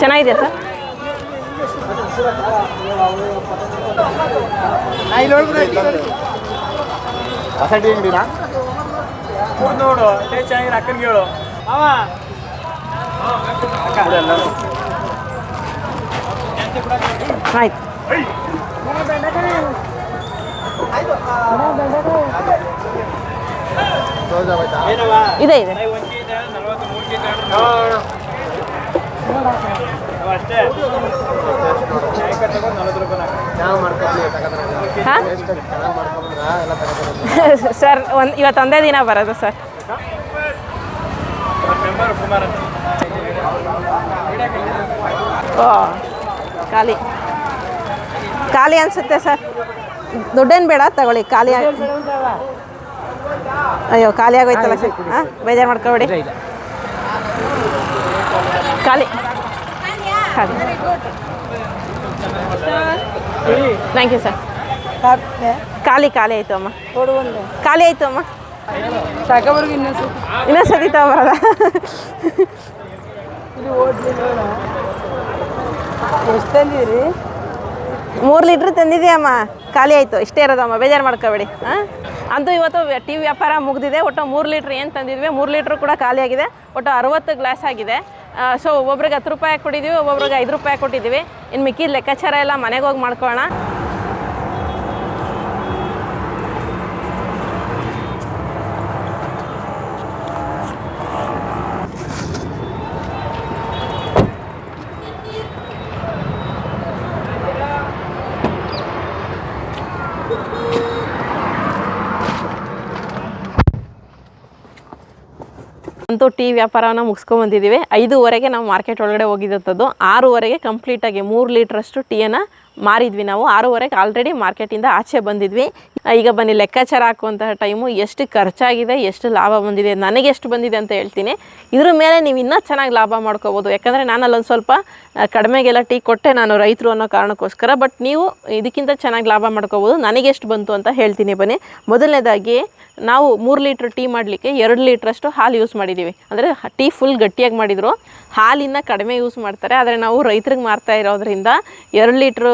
ಚೆನ್ನಾಗಿದೆಯಾ ಸರ್ ಹೊಸ ಟೀ ಅಂಗಡಿನಾ ನೋಡು ಚೆನ್ನಾಗಿರೋ ಅಕ್ಕನಿಗೆ ಹೇಳು ಅವ ಆಯ್ತು. ಇದೆ ಇದೆ. ಸರ್ ಒಂದು ಇವತ್ತು ಒಂದೇ ದಿನ ಬರೋದು ಸರ್. ಓ ಖಾಲಿ. ಖಾಲಿ ಅನಿಸುತ್ತೆ ಸರ್. ದುಡ್ಡೇನು ಬೇಡ ತಗೊಳ್ಳಿ ಖಾಲಿ ಅಯ್ಯೋ ಖಾಲಿ ಆಗೋಯ್ತಲ್ಲ ಬೇಜಾರ್ ಹಾಂ ಬೇಜಾರು ಮಾಡ್ಕೊಬೇಡಿ. ಖಾಲಿ. ಖಾಲಿ. ಥ್ಯಾಂಕ್ ಯು ಸರ್ ಖಾಲಿ ಖಾಲಿ ಆಯಿತು ಅಮ್ಮ. ಖಾಲಿ ಆಯಿತು ಅಮ್ಮ. ಇನ್ನೊಂದು ಇನ್ನೊಂದು ಸತಿ ಎಷ್ಟು ತಂದಿದ್ರಿ? ಮೂರು ಲೀಟ್ರ್ ತಂದಿದೆಯಮ್ಮ ಖಾಲಿ ಆಯಿತು. ಇಷ್ಟೇ ಇರೋದಮ್ಮ, ಬೇಜಾರು ಮಾಡ್ಕೋಬೇಡಿ ಹಾಂ ಅಂತೂ ಇವತ್ತು ಟಿ ವ್ಯಾಪಾರ ಮುಗಿದಿದೆ, ಒಟ್ಟು ಮೂರು ಲೀಟ್ರ್ ಏನು ತಂದಿದ್ವಿ, ಮೂರು ಲೀಟ್ರ್ ಕೂಡ ಖಾಲಿ ಆಗಿದೆ, ಒಟ್ಟು ಅರವತ್ತು ಗ್ಲಾಸ್ ಆಗಿದೆ. ಸೊ ಒಬ್ಬೊಬ್ರಿಗೆ ಹತ್ತು ರೂಪಾಯಿ ಕೊಟ್ಟಿದ್ದೀವಿ ಒಬ್ಬೊಬ್ರಿಗೆ ಐದು ರೂಪಾಯಿ ಕೊಟ್ಟಿದ್ದೀವಿ ಇನ್ನು ಮಿಕ್ಕಿದ ಲೆಕ್ಕಾಚಾರ ಎಲ್ಲ ಮನೆಗೆ ಹೋಗಿ ಮಾಡ್ಕೊಳ್ಳೋಣ ಅಂತೂ ಟೀ ವ್ಯಾಪಾರವನ್ನು ಮುಗಿಸ್ಕೊಂಬಂದಿದ್ದೀವಿ ಐದೂವರೆಗೆ ನಾವು ಮಾರ್ಕೆಟ್ ಒಳಗಡೆ ಹೋಗಿದ್ದಂಥದ್ದು ಆರೂವರೆಗೆ ಕಂಪ್ಲೀಟಾಗಿ ಮೂರು ಲೀಟ್ರಷ್ಟು ಟೀಯನ್ನು ಮಾರಿದ್ವಿ ನಾವು. ಆರೂವರೆಗೆ ಆಲ್ರೆಡಿ ಮಾರ್ಕೆಟಿಂದ ಆಚೆ ಬಂದಿದ್ವಿ. ಈಗ ಬನ್ನಿ, ಲೆಕ್ಕಾಚಾರ ಹಾಕುವಂತಹ ಟೈಮು ಎಷ್ಟು ಖರ್ಚಾಗಿದೆ, ಎಷ್ಟು ಲಾಭ ಬಂದಿದೆ, ನನಗೆ ಎಷ್ಟು ಬಂದಿದೆ ಅಂತ ಹೇಳ್ತೀನಿ. ಇದ್ರ ಮೇಲೆ ನೀವು ಇನ್ನೂ ಚೆನ್ನಾಗಿ ಲಾಭ ಮಾಡ್ಕೋಬೋದು. ಯಾಕಂದರೆ ನಾನು ಅಲ್ಲೊಂದು ಸ್ವಲ್ಪ ಕಡಿಮೆಗೆಲ್ಲ ಟೀ ಕೊಟ್ಟೆ ನಾನು ರೈತರು ಅನ್ನೋ ಕಾರಣಕ್ಕೋಸ್ಕರ ಬಟ್ ನೀವು ಇದಕ್ಕಿಂತ ಚೆನ್ನಾಗಿ ಲಾಭ ಮಾಡ್ಕೋಬೋದು. ನನಗೆ ಎಷ್ಟು ಬಂತು ಅಂತ ಹೇಳ್ತೀನಿ ಬನ್ನಿ. ಮೊದಲನೇದಾಗಿ ನಾವು ಮೂರು ಲೀಟ್ರ್ ಟೀ ಮಾಡಲಿಕ್ಕೆ ಎರಡು ಲೀಟ್ರಷ್ಟು ಹಾಲು ಯೂಸ್ ಮಾಡಿದ್ದೀವಿ ಅಂದರೆ ಟೀ ಫುಲ್ ಗಟ್ಟಿಯಾಗಿ ಮಾಡಿದರು. ಹಾಲಿನ ಕಡಿಮೆ ಯೂಸ್ ಮಾಡ್ತಾರೆ. ಆದರೆ ನಾವು ರೈತರಿಗೆ ಮಾರ್ತಾ ಇರೋದ್ರಿಂದ ಎರಡು ಲೀಟ್ರು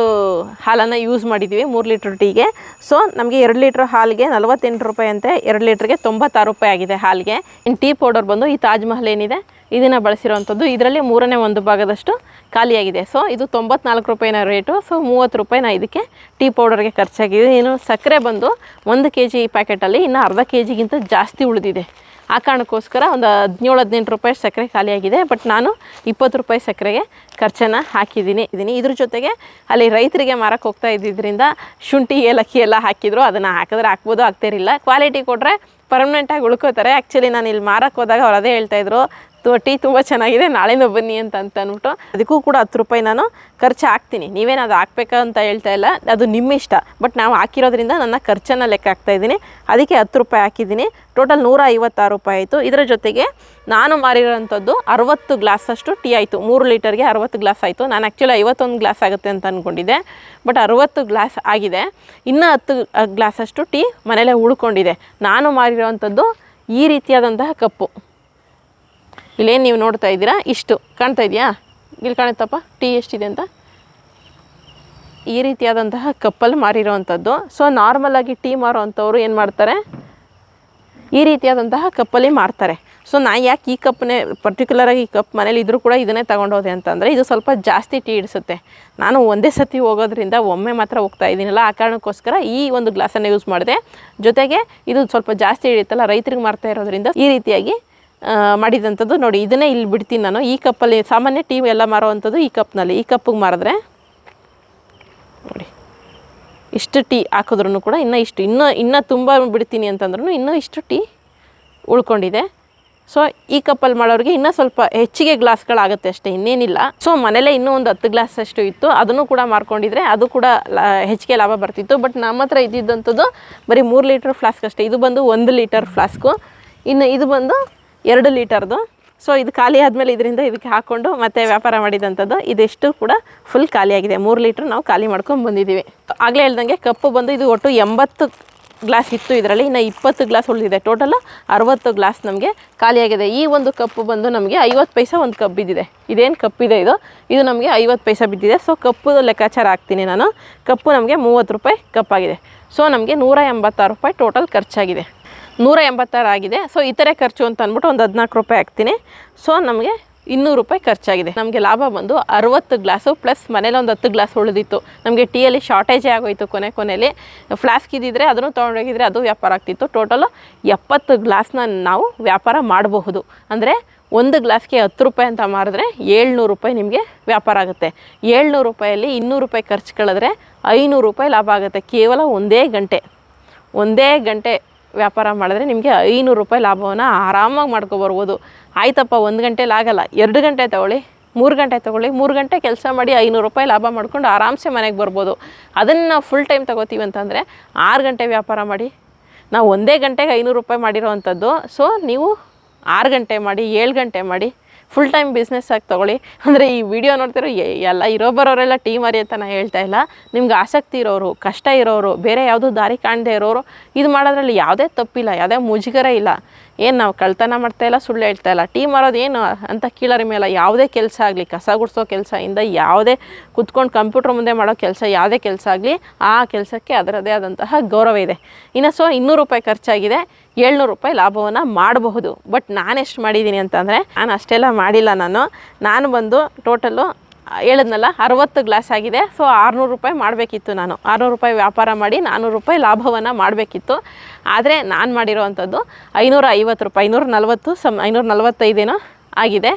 ಹಾಲನ್ನು ಯೂಸ್ ಮಾಡಿದ್ದೀವಿ ಮೂರು ಲೀಟ್ರ್ ಟೀಗೆ. ಸೊ ನಮಗೆ ಎರಡು ಲೀಟ್ರ್ ಹಾಲಿಗೆ ನಲವತ್ತೆಂಟು ರೂಪಾಯಿ ಅಂತೆ. ಎರಡು ಲೀಟ್ರಿಗೆ ತೊಂಬತ್ತಾರು ರೂಪಾಯಿ ಆಗಿದೆ ಹಾಲಿಗೆ. ಇನ್ನು ಟೀ ಪೌಡರ್ ಬಂದು ಈ ತಾಜ್ ಮಹಲ್ ಏನಿದೆ, ಇದನ್ನು ಬಳಸಿರೋವಂಥದ್ದು ಇದರಲ್ಲಿ ಮೂರನೇ ಒಂದು ಭಾಗದಷ್ಟು ಖಾಲಿಯಾಗಿದೆ. ಸೊ ಇದು ತೊಂಬತ್ನಾಲ್ಕು ರೂಪಾಯಿನ ರೇಟು ಸೊ ಮೂವತ್ತು ರೂಪಾಯಿನ ಇದಕ್ಕೆ ಟೀ ಪೌಡರ್ಗೆ ಖರ್ಚಾಗಿದೆ. ಇನ್ನು ಸಕ್ಕರೆ ಬಂದು ಒಂದು ಕೆ ಜಿ ಪ್ಯಾಕೆಟಲ್ಲಿ ಇನ್ನು ಅರ್ಧ ಕೆ ಜಿಗಿಂತ ಜಾಸ್ತಿ ಉಳಿದಿದೆ. ಆ ಕಾರಣಕ್ಕೋಸ್ಕರ ಒಂದು ಹದಿನೇಳು, ಹದಿನೆಂಟು ರೂಪಾಯಿ ಸಕ್ಕರೆ ಖಾಲಿಯಾಗಿದೆ. ಬಟ್ ನಾನು ಇಪ್ಪತ್ತು ರೂಪಾಯಿ ಸಕ್ಕರೆಗೆ ಖರ್ಚನ್ನು ಹಾಕಿದ್ದೀನಿ. ಇದ್ದೀನಿ ಇದ್ರ ಜೊತೆಗೆ ಅಲ್ಲಿ ರೈತರಿಗೆ ಮಾರಕ್ಕೆ ಹೋಗ್ತಾ ಇದ್ದಿದ್ದರಿಂದ ಶುಂಠಿ, ಏಲಕ್ಕಿ ಎಲ್ಲ ಹಾಕಿದ್ರು. ಅದನ್ನು ಹಾಕಿದ್ರೆ ಹಾಕ್ಬೋದು ಆಗ್ತಿರಲಿಲ್ಲ ಕ್ವಾಲಿಟಿ ಕೊಟ್ಟರೆ ಪರ್ಮನೆಂಟಾಗಿ ಉಳ್ಕೋತಾರೆ. ಆ್ಯಕ್ಚುಲಿ ನಾನು ಇಲ್ಲಿ ಮಾರಕ್ಕೆ ಹೋದಾಗ ಅವ್ರು ಅದೇ ಹೇಳ್ತಾಯಿದ್ರು ಟೀ ತುಂಬ ಚೆನ್ನಾಗಿದೆ, ನಾಳೆನೂ ಬನ್ನಿ ಅಂತ ಅಂತ ಅದಕ್ಕೂ ಕೂಡ ಹತ್ತು ರೂಪಾಯಿ ನಾನು ಖರ್ಚು ಹಾಕ್ತೀನಿ. ನೀವೇನು ಅದು ಹಾಕ್ಬೇಕಂತ ಹೇಳ್ತಾ ಇಲ್ಲ, ಅದು ನಿಮ್ಮ ಇಷ್ಟ. ಬಟ್ ನಾವು ಹಾಕಿರೋದ್ರಿಂದ ನನ್ನ ಖರ್ಚನ್ನು ಲೆಕ್ಕ ಹಾಕ್ತಾ ಇದ್ದೀನಿ. ಅದಕ್ಕೆ ಹತ್ತು ರೂಪಾಯಿ ಹಾಕಿದ್ದೀನಿ. ಟೋಟಲ್ ನೂರ ಐವತ್ತಾರು ರೂಪಾಯಿ ಆಯಿತು. ಇದರ ಜೊತೆಗೆ ನಾನು ಮಾರಿರೋಂಥದ್ದು ಅರವತ್ತು ಗ್ಲಾಸಷ್ಟು ಟೀ ಆಯಿತು. ಮೂರು ಲೀಟರ್ಗೆ ಅರವತ್ತು ಗ್ಲಾಸ್ ಆಯಿತು. ನಾನು ಆ್ಯಕ್ಚುಲಿ ಐವತ್ತೊಂದು ಗ್ಲಾಸ್ ಆಗುತ್ತೆ ಅಂತ ಅಂದ್ಕೊಂಡಿದ್ದೆ ಬಟ್ ಅರವತ್ತು ಗ್ಲಾಸ್ ಆಗಿದೆ. ಇನ್ನೂ ಹತ್ತು ಗ್ಲಾಸಷ್ಟು ಟೀ ಮನೇಲೇ ಉಳ್ಕೊಂಡಿದೆ. ನಾನು ಮಾರಿರೋವಂಥದ್ದು ಈ ರೀತಿಯಾದಂತಹ ಕಪ್ಪು. ಇಲ್ಲೇನು ನೀವು ನೋಡ್ತಾ ಇದ್ದೀರಾ? ಇಷ್ಟು. ಕಾಣ್ತಾ ಇದೆಯಾ? ಇಲ್ಲಿ ಕಾಣುತ್ತಪ್ಪ. ಟೀ ಎಷ್ಟಿದೆ ಅಂತ? ಈ ರೀತಿಯಾದಂತಹ ಕಪ್ಪಲ್ಲಿ ಮಾರಿರೋವಂಥದ್ದು. ಸೊ ನಾರ್ಮಲಾಗಿ ಟೀ ಮಾರೋವಂಥವ್ರು ಏನು ಮಾಡ್ತಾರೆ? ಈ ರೀತಿಯಾದಂತಹ ಕಪ್ಪಲ್ಲಿ ಮಾರ್ತಾರೆ. ಸೊ ನಾ ಯಾಕೆ ಈ ಕಪ್ನೇ ಪರ್ಟಿಕ್ಯುಲರಾಗಿ ಈ ಕಪ್ ಮನೇಲಿ ಇದ್ರೂ ಕೂಡ ಇದನ್ನೇ ತೊಗೊಂಡೋದೆ ಅಂತಂದರೆ, ಇದು ಸ್ವಲ್ಪ ಜಾಸ್ತಿ ಟೀ ಇಡಿಸುತ್ತೆ. ನಾನು ಒಂದೇ ಸತಿ ಹೋಗೋದ್ರಿಂದ ಒಮ್ಮೆ ಮಾತ್ರ ಹೋಗ್ತಾ ಇದ್ದೀನಲ್ಲ, ಆ ಕಾರಣಕ್ಕೋಸ್ಕರ ಈ ಒಂದು ಗ್ಲಾಸನ್ನು ಯೂಸ್ ಮಾಡಿದೆ. ಜೊತೆಗೆ ಇದು ಸ್ವಲ್ಪ ಜಾಸ್ತಿ ಹಿಡಿಯುತ್ತಲ್ಲ ರೈತರಿಗೆ ಮಾರ್ತಾ ಇರೋದ್ರಿಂದ ಈ ರೀತಿಯಾಗಿ ಮಾಡಿದಂಥದ್ದು ನೋಡಿ, ಇದನ್ನೇ ಇಲ್ಲಿ ಬಿಡ್ತೀನಿ ನಾನು. ಈ ಕಪ್ಪಲ್ಲಿ ಸಾಮಾನ್ಯ ಟೀ ಎಲ್ಲ ಮಾರೋವಂಥದ್ದು ಈ ಕಪ್ನಲ್ಲಿ. ಈ ಕಪ್ಪಿಗೆ ಮಾರಿದ್ರೆ ನೋಡಿ, ಇಷ್ಟು ಟೀ ಹಾಕಿದ್ರೂ ಕೂಡ ಇನ್ನೂ ಇಷ್ಟು, ಇನ್ನೂ ಇನ್ನೂ ತುಂಬ ಬಿಡ್ತೀನಿ ಅಂತಂದ್ರೂ ಇನ್ನೂ ಇಷ್ಟು ಟೀ ಉಳ್ಕೊಂಡಿದೆ. ಸೊ ಈ ಕಪ್ಪಲ್ಲಿ ಮಾಡೋರಿಗೆ ಇನ್ನೂ ಸ್ವಲ್ಪ ಹೆಚ್ಚಿಗೆ ಗ್ಲಾಸ್ಗಳಾಗುತ್ತೆ ಅಷ್ಟೇ, ಇನ್ನೇನಿಲ್ಲ. ಸೊ ಮನೇಲೇ ಇನ್ನೂ ಒಂದು ಹತ್ತು ಗ್ಲಾಸ್ ಅಷ್ಟು ಇತ್ತು. ಅದನ್ನು ಕೂಡ ಮಾರ್ಕೊಂಡಿದ್ರೆ ಅದು ಕೂಡ ಹೆಚ್ಚಿಗೆ ಲಾಭ ಬರ್ತಿತ್ತು. ಬಟ್ ನಮ್ಮ ಹತ್ರ ಇದ್ದಿದ್ದಂಥದ್ದು ಬರೀ ಮೂರು ಲೀಟ್ರ್ ಫ್ಲಾಸ್ಕ್ ಅಷ್ಟೇ. ಇದು ಬಂದು ಒಂದು ಲೀಟರ್ ಫ್ಲಾಸ್ಕು. ಇನ್ನು ಇದು ಬಂದು ಎರಡು ಲೀಟರ್ದು. ಸೊ ಇದು ಖಾಲಿ ಆದಮೇಲೆ ಇದರಿಂದ ಇದಕ್ಕೆ ಹಾಕ್ಕೊಂಡು ಮತ್ತೆ ವ್ಯಾಪಾರ ಮಾಡಿದಂಥದ್ದು, ಇದೆಷ್ಟು ಕೂಡ ಫುಲ್ ಖಾಲಿಯಾಗಿದೆ ಮೂರು ಲೀಟ್ರ್ ನಾವು ಖಾಲಿ ಮಾಡ್ಕೊಂಡು ಬಂದಿದ್ದೀವಿ. ಆಗಲೇ ಹೇಳ್ದಂಗೆ ಕಪ್ಪು ಬಂದು ಇದು ಒಟ್ಟು ಎಂಬತ್ತು ಗ್ಲಾಸ್ ಇತ್ತು ಇದರಲ್ಲಿ. ಇನ್ನು ಇಪ್ಪತ್ತು ಗ್ಲಾಸ್ ಉಳಿದಿದೆ. ಟೋಟಲ್ ಅರವತ್ತು ಗ್ಲಾಸ್ ನಮಗೆ ಖಾಲಿಯಾಗಿದೆ ಈ ಒಂದು ಕಪ್ಪು ಬಂದು ನಮಗೆ ಐವತ್ತು ಪೈಸೆ ಒಂದು ಕಪ್ ಬಿದ್ದಿದೆ. ಇದೇನು ಕಪ್ಪಿದೆ ಇದು? ಇದು ನಮಗೆ ಐವತ್ತು ಪೈಸೆ ಬಿದ್ದಿದೆ. ಸೊ ಕಪ್ಪು ಲೆಕ್ಕಾಚಾರ ಹಾಕ್ತೀನಿ ನಾನು. ಕಪ್ಪು ನಮಗೆ ಮೂವತ್ತು ರೂಪಾಯಿ ಕಪ್ಪಾಗಿದೆ ಸೊ ನಮಗೆ ನೂರ ಎಂಬತ್ತಾರು ರೂಪಾಯಿ ಟೋಟಲ್ ಖರ್ಚಾಗಿದೆ. ನೂರ ಎಂಬತ್ತಾರು ಆಗಿದೆ. ಸೊ ಇತರೆ ಖರ್ಚು ಅಂತ ಅಂದ್ಬಿಟ್ಟು ಒಂದು ಹದಿನಾಲ್ಕು ರೂಪಾಯಿ ಹಾಕ್ತೀನಿ. ಸೊ ನಮಗೆ ಇನ್ನೂರು ರೂಪಾಯಿ ಖರ್ಚಾಗಿದೆ. ನಮಗೆ ಲಾಭ ಬಂದು ಅರವತ್ತು ಗ್ಲಾಸು ಪ್ಲಸ್ ಮನೇಲಿ ಒಂದು ಹತ್ತು ಗ್ಲಾಸ್ ಉಳಿದಿತ್ತು. ನಮಗೆ ಟೀಯಲ್ಲಿ ಶಾರ್ಟೇಜೇ ಆಗೋಯಿತು ಕೊನೆ ಕೊನೆಯಲ್ಲಿ ಫ್ಲಾಸ್ಕ್ ಇದ್ದಿದ್ರೆ ಅದನ್ನು ತೊಗೊಂಡೋಗಿದ್ರೆ ಅದು ವ್ಯಾಪಾರ ಆಗ್ತಿತ್ತು. ಟೋಟಲು ಎಪ್ಪತ್ತು ಗ್ಲಾಸ್ನ ನಾವು ವ್ಯಾಪಾರ ಮಾಡಬಹುದು. ಅಂದರೆ ಒಂದು ಗ್ಲಾಸ್ಗೆ ಹತ್ತು ರೂಪಾಯಿ ಅಂತ ಮಾರಿದ್ರೆ ಏಳ್ನೂರು ರೂಪಾಯಿ ನಿಮಗೆ ವ್ಯಾಪಾರ ಆಗುತ್ತೆ. ಏಳ್ನೂರು ರೂಪಾಯಲ್ಲಿ ಇನ್ನೂರು ರೂಪಾಯಿ ಖರ್ಚು ಕಳೆದ್ರೆ ಐನೂರು ರೂಪಾಯಿ ಲಾಭ ಆಗುತ್ತೆ. ಕೇವಲ ಒಂದೇ ಗಂಟೆ. ಒಂದೇ ಗಂಟೆ ವ್ಯಾಪಾರ ಮಾಡಿದ್ರೆ ನಿಮಗೆ ಐನೂರು ರೂಪಾಯಿ ಲಾಭವನ್ನು ಆರಾಮಾಗಿ ಮಾಡ್ಕೊಬರ್ಬೋದು ಆಯ್ತಪ್ಪ, ಒಂದು ಗಂಟೆಲಿ ಆಗಲ್ಲ ಎರಡು ಗಂಟೆ ತಗೊಳ್ಳಿ, ಮೂರು ಗಂಟೆ ತೊಗೊಳ್ಳಿ, ಮೂರು ಗಂಟೆ ಕೆಲಸ ಮಾಡಿ ಐನೂರು ರೂಪಾಯಿ ಲಾಭ ಮಾಡ್ಕೊಂಡು ಆರಾಮ್ಸೆ ಮನೆಗೆ ಬರ್ಬೋದು. ಅದನ್ನು ನಾವು ಫುಲ್ ಟೈಮ್ ತೊಗೋತೀವಿ ಅಂತಂದರೆ ಆರು ಗಂಟೆ ವ್ಯಾಪಾರ ಮಾಡಿ, ನಾವು ಒಂದೇ ಗಂಟೆಗೆ ಐನೂರು ರೂಪಾಯಿ ಮಾಡಿರೋ ಅಂಥದ್ದು ಸೊ ನೀವು ಆರು ಗಂಟೆ ಮಾಡಿ, ಏಳು ಗಂಟೆ ಮಾಡಿ ಫುಲ್ ಟೈಮ್ ಬಿಸ್ನೆಸ್ ಆಗಿ ತೊಗೊಳ್ಳಿ. ಅಂದರೆ ಈ ವಿಡಿಯೋ ನೋಡ್ತಿರೋ ಎಲ್ಲ ಇರೋ ಬರೋರೆಲ್ಲ ಟೀ ಮಾರಿ ಅಂತ ನಾನು ಹೇಳ್ತಾ ಇಲ್ಲ. ನಿಮ್ಗೆ ಆಸಕ್ತಿ ಇರೋರು, ಕಷ್ಟ ಇರೋರು, ಬೇರೆ ಯಾವುದೂ ದಾರಿ ಕಾಣದೇ ಇರೋರು, ಇದು ಮಾಡೋದ್ರಲ್ಲಿ ಯಾವುದೇ ತಪ್ಪಿಲ್ಲ, ಯಾವುದೇ ಮುಜುಗರ ಇಲ್ಲ. ಏನು ನಾವು ಕಳ್ತನ ಮಾಡ್ತಾ ಇಲ್ಲ, ಸುಳ್ಳು ಹೇಳ್ತಾ ಇಲ್ಲ. ಟೀ ಮಾರೋದು ಏನು ಅಂತ ಕೀಳರಿ ಮೇಲೆ ಯಾವುದೇ ಕೆಲಸ ಆಗಲಿ, ಕಸ ಗುಡಿಸೋ ಕೆಲಸದಿಂದ ಯಾವುದೇ ಕುತ್ಕೊಂಡು ಕಂಪ್ಯೂಟರ್ ಮುಂದೆ ಮಾಡೋ ಕೆಲಸ ಯಾವುದೇ ಕೆಲಸ ಆಗಲಿ, ಆ ಕೆಲಸಕ್ಕೆ ಅದರದೇ ಆದಂತಹ ಗೌರವ ಇದೆ. ಇನ್ನು ಸೊ ಇನ್ನೂರು ರೂಪಾಯಿ ಖರ್ಚಾಗಿದೆ. ಏಳ್ನೂರು ರೂಪಾಯಿ ಲಾಭವನ್ನು ಮಾಡಬಹುದು. ಬಟ್ ನಾನು ಎಷ್ಟು ಮಾಡಿದ್ದೀನಿ ಅಂತಂದರೆ, ನಾನು ಅಷ್ಟೆಲ್ಲ ಮಾಡಿಲ್ಲ ನಾನು. ನಾನು ಬಂದು ಟೋಟಲು ಹೇಳಿದ್ನಲ್ಲ, ಅರವತ್ತು ಗ್ಲಾಸ್ ಆಗಿದೆ. ಸೊ ಆರುನೂರು ರೂಪಾಯಿ ಮಾಡಬೇಕಿತ್ತು ನಾನು. ಆರುನೂರು ರೂಪಾಯಿ ವ್ಯಾಪಾರ ಮಾಡಿ ನಾನ್ನೂರು ರೂಪಾಯಿ ಲಾಭವನ್ನು ಮಾಡಬೇಕಿತ್ತು. ಆದರೆ ನಾನು ಮಾಡಿರೋ ಅಂಥದ್ದು ಐನೂರ ಐವತ್ತು ರೂಪಾಯಿ, ಐನೂರ ನಲ್ವತ್ತು, ಸಮ್, ಐನೂರ ನಲ್ವತ್ತೈದೇನೋ ಆಗಿದೆ.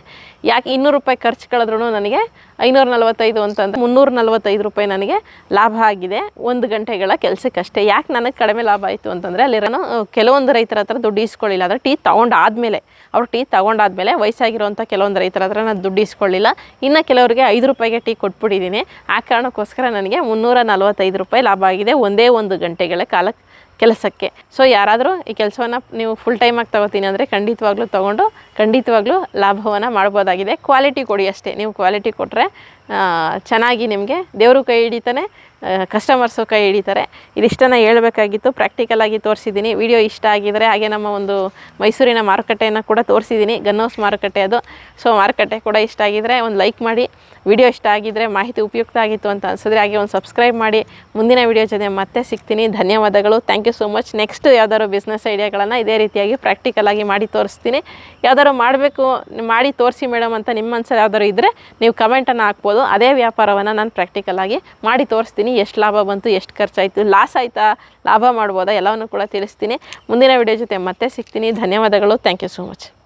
ಯಾಕೆ ಇನ್ನೂರು ರೂಪಾಯಿ ಖರ್ಚು ಕಳೆದ್ರೂ ನನಗೆ ಐನೂರ ನಲ್ವತ್ತೈದು ಅಂತಂದರೆ ಮುನ್ನೂರ ನಲ್ವತ್ತೈದು ರೂಪಾಯಿ ನನಗೆ ಲಾಭ ಆಗಿದೆ ಒಂದು ಗಂಟೆಗಳ ಕೆಲಸಕ್ಕಷ್ಟೇ. ಯಾಕೆ ನನಗೆ ಕಡಿಮೆ ಲಾಭ ಆಯಿತು ಅಂತಂದರೆ ಅಲ್ಲಿರೋ ಕೆಲವೊಂದು ರೈತರ ಹತ್ರ ದುಡ್ಡು ಇಸ್ಕೊಳ್ಳಿಲ್ಲ ಅಂದರೆ ಟೀ ತೊಗೊಂಡಾದ್ಮೇಲೆ ಅವ್ರು ಟೀ ತೊಗೊಂಡಾದ್ಮೇಲೆ ವಯಸ್ಸಾಗಿರುವಂಥ ಕೆಲವೊಂದು ರೈತರ ಹತ್ರ ನಾನು ದುಡ್ಡು ಇಸ್ಕೊಳ್ಳಿಲ್ಲ. ಇನ್ನು ಕೆಲವರಿಗೆ ಐದು ರೂಪಾಯಿಗೆ ಟೀ ಕೊಟ್ಬಿಟ್ಟಿದ್ದೀನಿ. ಆ ಕಾರಣಕ್ಕೋಸ್ಕರ ನನಗೆ ಮುನ್ನೂರ ನಲ್ವತ್ತೈದು ರೂಪಾಯಿ ಲಾಭ ಆಗಿದೆ ಒಂದೇ ಒಂದು ಗಂಟೆಗಳ ಕಾಲ ಕೆಲಸಕ್ಕೆ. ಸೊ ಯಾರಾದರೂ ಈ ಕೆಲಸವನ್ನು ನೀವು ಫುಲ್ ಟೈಮಾಗಿ ತಗೋತೀನಿ ಅಂದರೆ ಖಂಡಿತವಾಗ್ಲೂ ತೊಗೊಂಡು ಖಂಡಿತವಾಗ್ಲೂ ಲಾಭವನ್ನು ಮಾಡ್ಬೋದಾಗಿದೆ. ಕ್ವಾಲಿಟಿ ಕೊಡಿ ಅಷ್ಟೇ. ನೀವು ಕ್ವಾಲಿಟಿ ಕೊಟ್ಟರೆ ಚೆನ್ನಾಗಿ ನಿಮಗೆ ದೇವರು ಕೈ ಹಿಡಿತಾನೆ ಕಸ್ಟಮರ್ಸು ಕೈ ಹಿಡಿತಾರೆ. ಇದಿಷ್ಟನ್ನು ಹೇಳಬೇಕಾಗಿತ್ತು. ಪ್ರಾಕ್ಟಿಕಲಾಗಿ ತೋರಿಸಿದ್ದೀನಿ. ವಿಡಿಯೋ ಇಷ್ಟ ಆಗಿದರೆ ಹಾಗೆ ನಮ್ಮ ಒಂದು ಮೈಸೂರಿನ ಮಾರುಕಟ್ಟೆಯನ್ನು ಕೂಡ ತೋರಿಸಿದ್ದೀನಿ. ಗನ್ ಹೌಸ್ ಮಾರುಕಟ್ಟೆ ಅದು. ಸೊ ಮಾರುಕಟ್ಟೆ ಕೂಡ ಇಷ್ಟ ಆಗಿದರೆ ಒಂದು ಲೈಕ್ ಮಾಡಿ. ವಿಡಿಯೋ ಇಷ್ಟ ಆಗಿದರೆ ಮಾಹಿತಿ ಉಪಯುಕ್ತ ಆಗಿತ್ತು ಅಂತ ಅನಿಸಿದ್ರೆ ಹಾಗೆ ಒಂದು ಸಬ್ಸ್ಕ್ರೈಬ್ ಮಾಡಿ. ಮುಂದಿನ ವಿಡಿಯೋ ಜೊತೆ ಮತ್ತೆ ಸಿಗ್ತೀನಿ. ಧನ್ಯವಾದಗಳು. Thank you so much next ಯಾವ್ದಾದ್ರು ಬಿಸ್ನೆಸ್ ಐಡಿಯಾಗಳನ್ನು ಇದೇ ರೀತಿಯಾಗಿ ಪ್ರಾಕ್ಟಿಕಲಾಗಿ ಮಾಡಿ ತೋರಿಸ್ತೀನಿ. ಯಾವ್ದಾದ್ರು ಮಾಡಬೇಕು, ಮಾಡಿ ತೋರಿಸಿ ಮೇಡಮ್ ಅಂತ ನಿಮ್ಮ ಮನಸ್ಸಲ್ಲಿ ಯಾವ್ದಾದ್ರು ಇದ್ದರೆ ನೀವು ಕಮೆಂಟನ್ನು ಹಾಕ್ಬೋದು. ಅದೇ ವ್ಯಾಪಾರವನ್ನು ನಾನು ಪ್ರಾಕ್ಟಿಕಲ್ ಆಗಿ ಮಾಡಿ ತೋರಿಸ್ತೀನಿ. ಎಷ್ಟು ಲಾಭ ಬಂತು, ಎಷ್ಟು ಖರ್ಚಾಯಿತು ಲಾಸ್ ಆಯಿತಾ, ಲಾಭ ಮಾಡ್ಬೋದಾ ಎಲ್ಲವನ್ನು ಕೂಡ ತಿಳಿಸ್ತೀನಿ. ಮುಂದಿನ ವಿಡಿಯೋ ಜೊತೆ ಮತ್ತೆ ಸಿಗ್ತೀನಿ. ಧನ್ಯವಾದಗಳು. Thank you so much